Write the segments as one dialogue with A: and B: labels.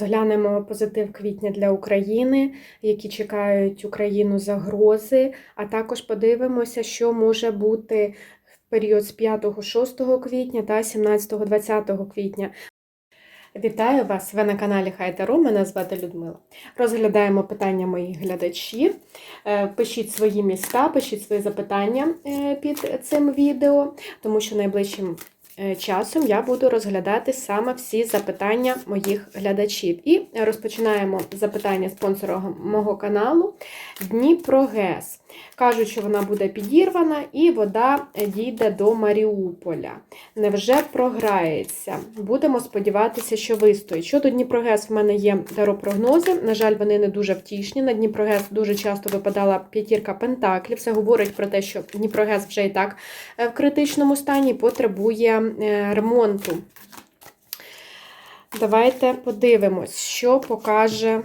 A: Розглянемо позитив квітня для України, які чекають Україну загрози, а також подивимося, що може бути в період з 5-6 квітня та 17-20 квітня. Вітаю вас! Ви на каналі Хайтару. Мене звати Людмила. Розглядаємо питання моїх глядачів. Е, Пишіть свої міста, пишіть свої запитання е, під цим відео, тому що найближчим часом я буду розглядати саме всі запитання моїх глядачів. І розпочинаємо запитання спонсора мого каналу Дніпро ГЕС. Кажуть, що вона буде підірвана і вода дійде до Маріуполя. Невже програється? Будемо сподіватися, що вистоїть. Щодо Дніпрогес, в мене є даропрогнози. На жаль, вони не дуже втішні. На Дніпрогес дуже часто випадала п'ятірка пентаклів. Це говорить про те, що Дніпрогес вже і так е, в критичному стані потребує е, ремонту. Давайте подивимось, що покаже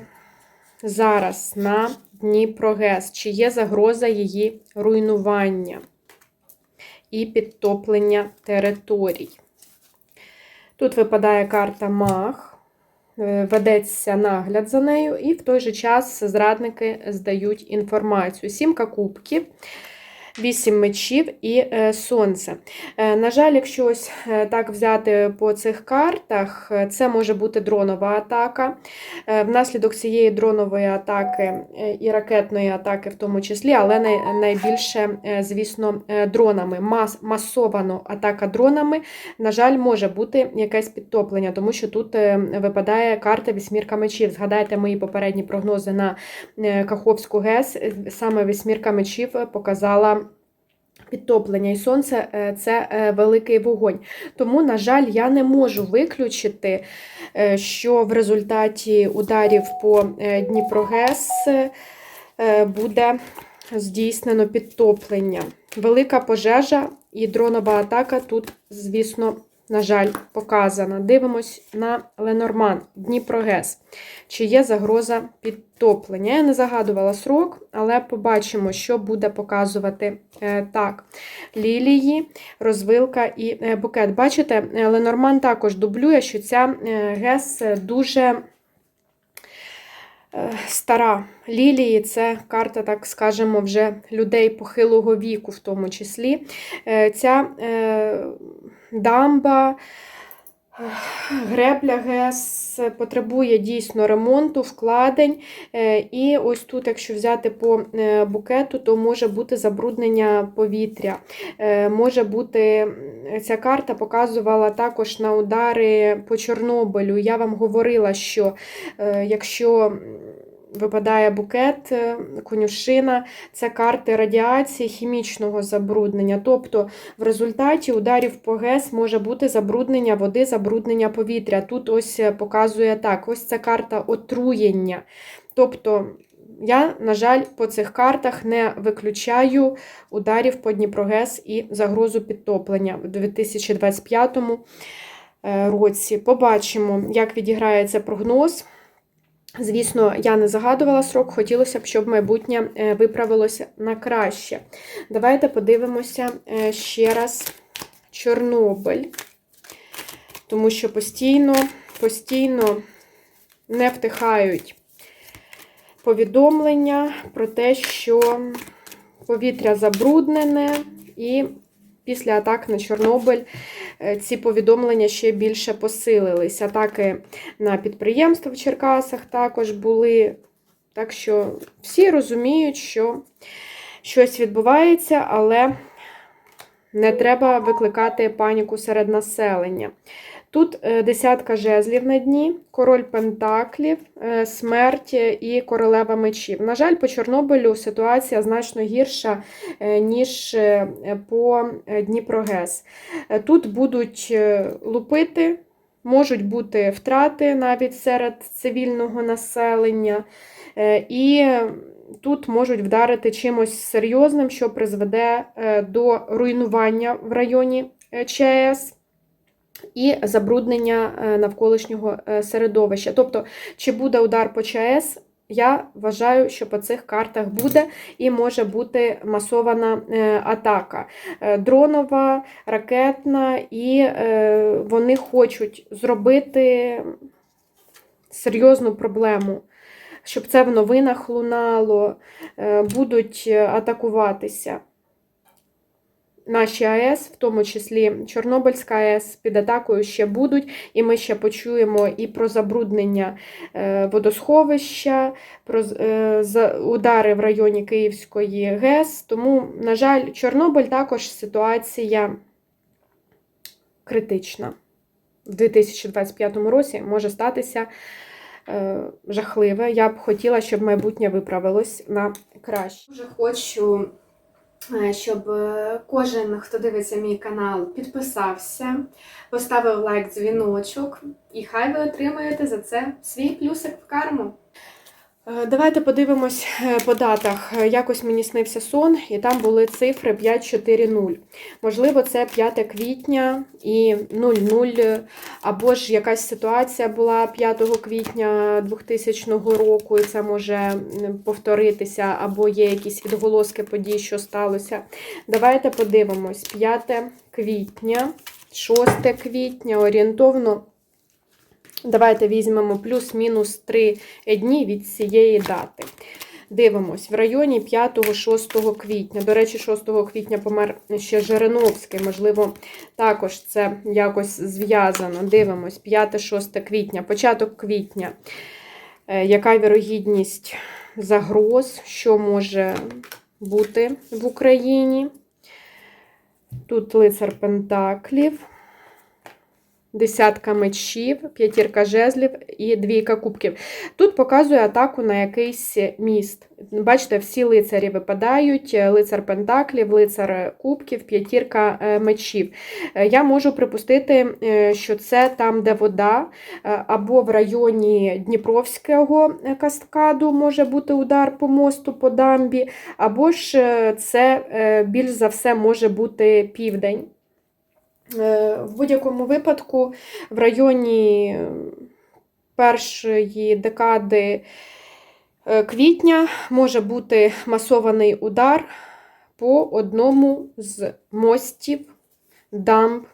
A: зараз на Дніпрогес, чи є загроза її руйнування і підтоплення територій. Тут випадає карта Мах, е, ведеться нагляд за нею, і в той же час зрадники здають інформацію. Сімка кубків. Вісім мечів і е, сонце. Е, на жаль, якщо ось е, так взяти по цих картах, це може бути дронова атака. Внаслідок цієї дронової атаки і ракетної атаки, в тому числі, але найбільше, звісно, дронами. Мас, масовано атака дронами, на жаль, може бути якесь підтоплення, тому що тут випадає карта вісьмірка мечів. Згадайте мої попередні прогнози на Каховську ГЕС. Саме вісьмірка мечів показала. Підтоплення і сонце е, це е, великий вогонь. Тому, на жаль, я не можу виключити, е, що в результаті ударів по Дніпрогес буде здійснено підтоплення. Велика пожежа і дронова атака тут, звісно, на жаль, показана. Дивимось на Ленорман, Дніпрогес. Чи є загроза підтоплення? Я не загадувала срок, але побачимо, що буде показувати е, так. Лілії, розвилка і е, букет. Бачите, е, Ленорман також дублює, що ця ГЕС дуже стара. Лілії це карта, так скажемо, вже людей похилого віку, в тому числі. Ця дамба. Гребля ГЕС потребує дійсно ремонту, вкладень. Е, І ось тут, якщо взяти по е, букету, то може бути забруднення повітря. Е, Може бути, ця карта показувала також на удари по Чорнобилю. Я вам говорила, що якщо випадає букет, е, конюшина, це карти радіації, хімічного забруднення. Тобто в результаті ударів по ГЕС може бути забруднення води, забруднення повітря. Тут ось е, показує так: ось ця карта отруєння. Тобто, я, на жаль, по цих картах не виключаю ударів по Дніпрогес і загрозу підтоплення в 2025 е, році. Побачимо, як відіграється прогноз. Звісно, я не загадувала срок, хотілося б, щоб майбутнє е, виправилося на краще. Давайте подивимося е, ще раз Чорнобиль, тому що постійно, постійно не втихають повідомлення про те, що повітря забруднене, і після атак на Чорнобиль е, ці повідомлення ще більше посилились. Атаки на підприємства в Черкасах також були. Так що всі розуміють, що щось відбувається, але не треба викликати паніку серед населення. Тут е, десятка жезлів на дні, король пентаклів, е, смерть і королева мечів. На жаль, по Чорнобилю ситуація значно гірша, е, ніж е, по е, Дніпрогес. Е, Тут будуть е, лупити, можуть бути втрати навіть серед цивільного населення. Е, І тут можуть вдарити чимось серйозним, що призведе е, до руйнування в районі е, ЧАЕС. І забруднення е, навколишнього е, середовища. Тобто, чи буде удар по ЧАЕС, я вважаю, що по цих картах буде і може бути масована е, атака. Дронова, ракетна, і вони хочуть зробити серйозну проблему, щоб це в новинах лунало, будуть атакуватися наші АЕС, в тому числі Чорнобильська АЕС, під атакою ще будуть, і ми ще почуємо і про забруднення е, водосховища, про е, удари в районі Київської ГЕС. Тому, на жаль, Чорнобиль також ситуація критична. В 2025 році може статися е, жахливе. Я б хотіла, щоб майбутнє виправилось на краще.
B: Дуже хочу, щоб е, кожен, хто дивиться мій канал, підписався, поставив лайк, дзвіночок, і хай ви отримаєте за це свій плюсик в карму.
A: Е, Давайте подивимось е, по датах. Е, Якось мені снився сон, і там були цифри 540. Можливо, це 5 квітня і 00, або ж якась ситуація була 5 квітня 2000 року, і це може повторитися, або є якісь відголоски подій, що сталося. Давайте подивимось: 5 квітня, 6 квітня, орієнтовно. Давайте візьмемо плюс-мінус 3 дні від цієї дати. Дивимось, в районі 5-6 квітня. До речі, 6 квітня помер ще Жириновський, можливо, також це якось зв'язано. Дивимось, 5-6 квітня, початок квітня. Е, Яка вірогідність загроз, що може бути в Україні? Тут лицар Пентаклів. Десятка мечів, п'ятірка жезлів і двійка кубків. Тут показує атаку на якийсь міст. Бачите, всі лицарі випадають: лицар Пентаклів, лицар кубків, п'ятірка е, мечів. Е, Я можу припустити, е, що це там, де вода, е, або в районі Дніпровського каскаду може бути удар по мосту, по дамбі, або ж е, це е, більш за все може бути південь. Е, В будь-якому випадку в районі першої декади е, квітня може бути масований удар по одному з мостів дамб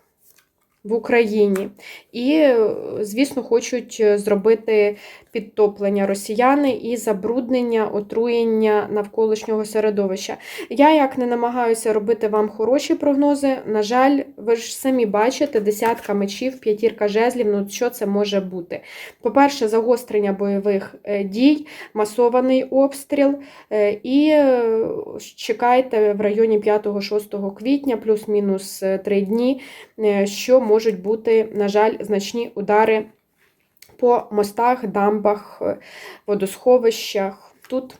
A: в Україні. І, е, звісно, хочуть е, зробити підтоплення росіяни і забруднення, отруєння навколишнього середовища. Я як не намагаюся робити вам хороші прогнози, на жаль, ви ж самі бачите, десятка мечів, п'ятірка жезлів, ну що це може бути? По-перше, загострення бойових е, дій, масований обстріл, і чекайте в районі 5-6 квітня, плюс-мінус 3 дні, що можуть бути, на жаль, значні удари по мостах, дамбах, е, водосховищах. Тут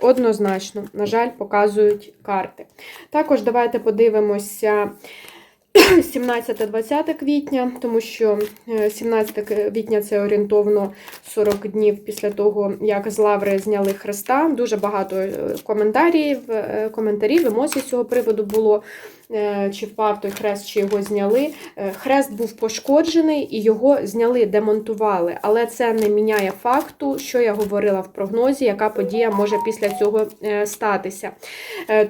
A: однозначно, на жаль, показують карти. Також давайте подивимося 17-20 квітня, тому що е, 17 квітня це орієнтовно 40 днів після того, як з лаври зняли Христа. Дуже багато е, коментарів, е, коментарів, емоцій з цього приводу було. Е, Чи впав той хрест, чи його зняли. Е, Хрест був пошкоджений і його зняли, демонтували. Але це не міняє факту, що я говорила в прогнозі, яка подія може після цього е, статися.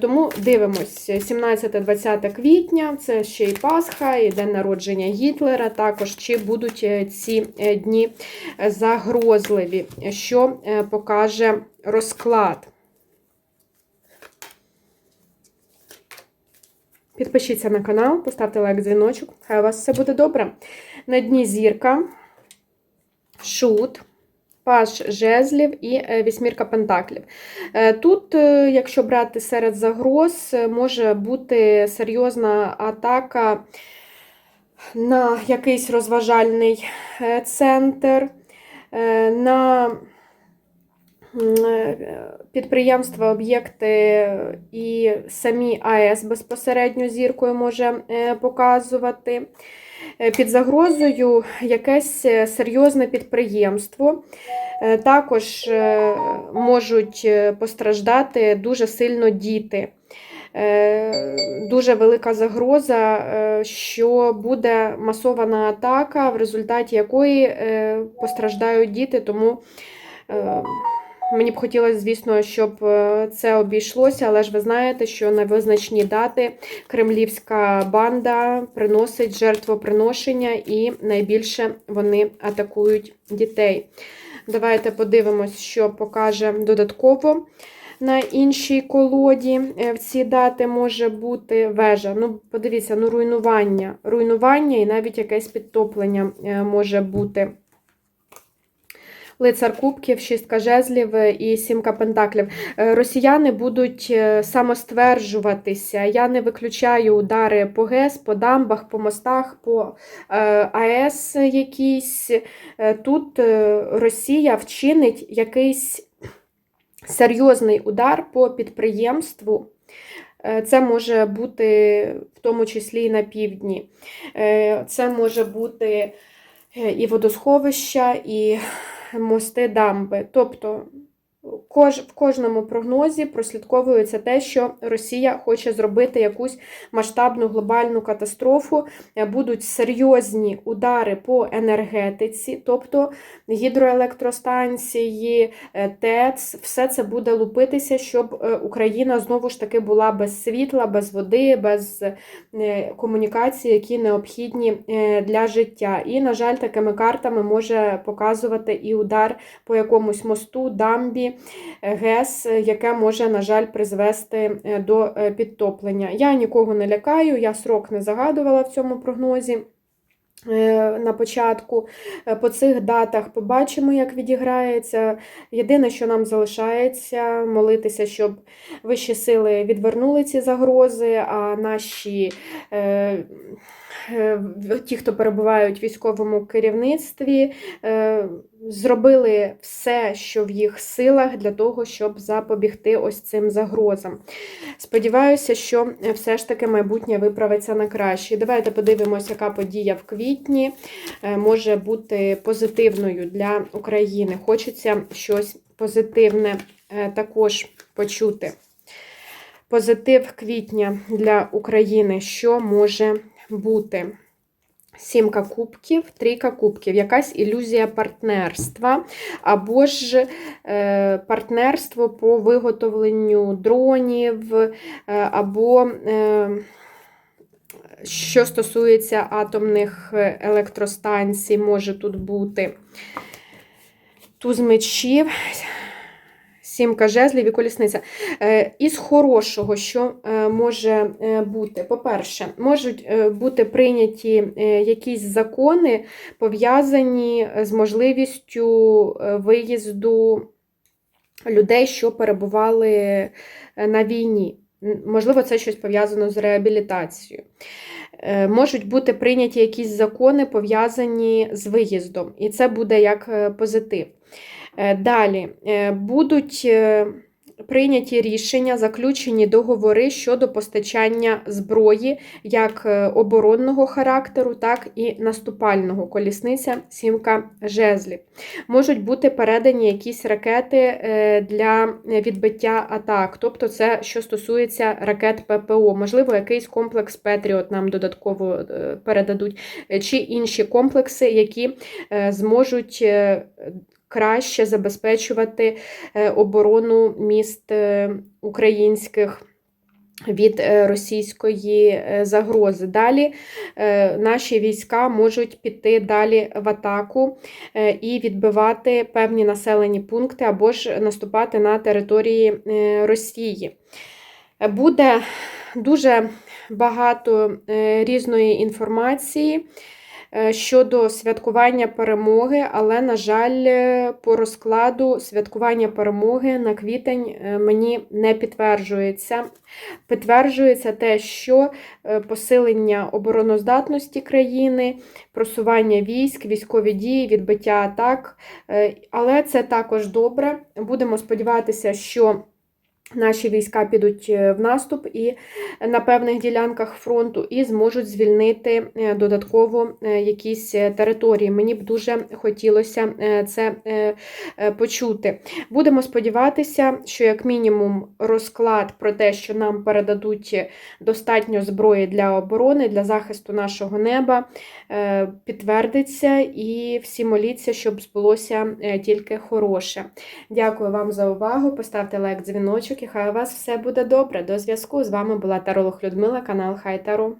A: Тому дивимось, 17-20 квітня, це ще й Пасха, і день народження Гітлера. Також чи будуть ці дні загрозливі, що покаже розклад. Підпишіться на канал, поставте лайк, дзвіночок. Хай у вас все буде добре. На дні зірка, шут, паш жезлів і е, вісьмірка пентаклів. Е, Тут, е, якщо брати серед загроз, може бути серйозна атака на якийсь розважальний центр, на підприємства, об'єкти і самі АЕС безпосередньо зіркою може е, показувати. Е, Під загрозою якесь е, серйозне підприємство. Е, Також е, можуть е, постраждати дуже сильно діти. Е, Дуже велика загроза, е, що буде масована атака, в результаті якої е, постраждають діти. Тому е, мені б хотілося, звісно, щоб е, це обійшлося, але ж ви знаєте, що на визначні дати кремлівська банда приносить жертвоприношення і найбільше вони атакують дітей. Давайте подивимось, що покаже додатково на іншій колоді. Е, В ці дати може бути вежа. Ну, подивіться, ну руйнування. Руйнування і навіть якесь підтоплення е, може бути. Лицар кубків, шістка жезлів е, і сімка пентаклів. Е, Росіяни будуть е, самостверджуватися. Я не виключаю удари по ГЕС, по дамбах, по мостах, по АЕС якісь. Тут Росія вчинить якийсь серйозний удар по підприємству. Це може бути в тому числі і на півдні. Це може бути і водосховища, і мости дамби. Тобто в кожному прогнозі прослідковується те, що Росія хоче зробити якусь масштабну глобальну катастрофу, Е, будуть серйозні удари по енергетиці, тобто гідроелектростанції, е, ТЕЦ, все це буде лупитися, щоб е, Україна знову ж таки була без світла, без води, без комунікацій, які необхідні для життя. І, на жаль, такими картами може показувати і удар по якомусь мосту, дамбі, ГЕС, яке може, на жаль, призвести е, до е, підтоплення. Я нікого не лякаю, я срок не загадувала в цьому прогнозі. е, На початку по цих датах побачимо, як відіграється. Єдине, що нам залишається, молитися, щоб вищі сили відвернули ці загрози, а наші ті, хто перебувають в військовому керівництві, е, зробили все, що в їх силах для того, щоб запобігти ось цим загрозам. Сподіваюся, що все ж таки майбутнє виправиться на краще. Давайте подивимося, яка подія в квітні е, може бути позитивною для України. Хочеться щось позитивне е, також почути. Позитив квітня для України, що може бути? Сімка кубків, трійка кубків, якась ілюзія партнерства, або ж е, партнерство по виготовленню дронів, е, або е, що стосується атомних електростанцій, може тут бути туз мечів, сімка жезлів і колісниця. Е, Із хорошого, що е, може е, бути, по-перше, можуть бути прийняті якісь закони, пов'язані з можливістю виїзду людей, що перебували на війні. Можливо, це щось пов'язано з реабілітацією. Можуть бути прийняті якісь закони, пов'язані з виїздом, і це буде як позитив. Е, Далі е, будуть е, прийняті рішення, заключені договори щодо постачання зброї як оборонного характеру, так і наступального. Колісниця сімка жезлів. Можуть бути передані якісь ракети для відбиття атак, тобто це що стосується ракет ППО, можливо, якийсь комплекс Петріот нам додатково передадуть, чи інші комплекси, які зможуть краще забезпечувати е, оборону міст е, українських. Від е, російської загрози. Далі наші війська можуть піти далі в атаку і відбивати певні населені пункти або ж наступати на території Росії. Буде дуже багато різної інформації щодо святкування перемоги, але, на жаль, е, по розкладу святкування перемоги на квітень е, мені не підтверджується. Підтверджується те, що е, посилення обороноздатності країни, просування військ, військові дії, відбиття атак. Е, Але це також добре. Будемо сподіватися, що наші війська підуть е, в наступ і на певних ділянках фронту і зможуть звільнити е, додатково е, якісь е, території. Мені б дуже хотілося е, це е, е, почути. Будемо сподіватися, що як мінімум розклад про те, що нам передадуть достатньо зброї для оборони, для захисту нашого неба, е, підтвердиться, і всі моліться, щоб збулося е, тільки хороше. Дякую вам за увагу. Поставте лайк, дзвіночок, і хай у вас все буде добре. До зв'язку з вами була Таролог Людмила, канал Хай Таро.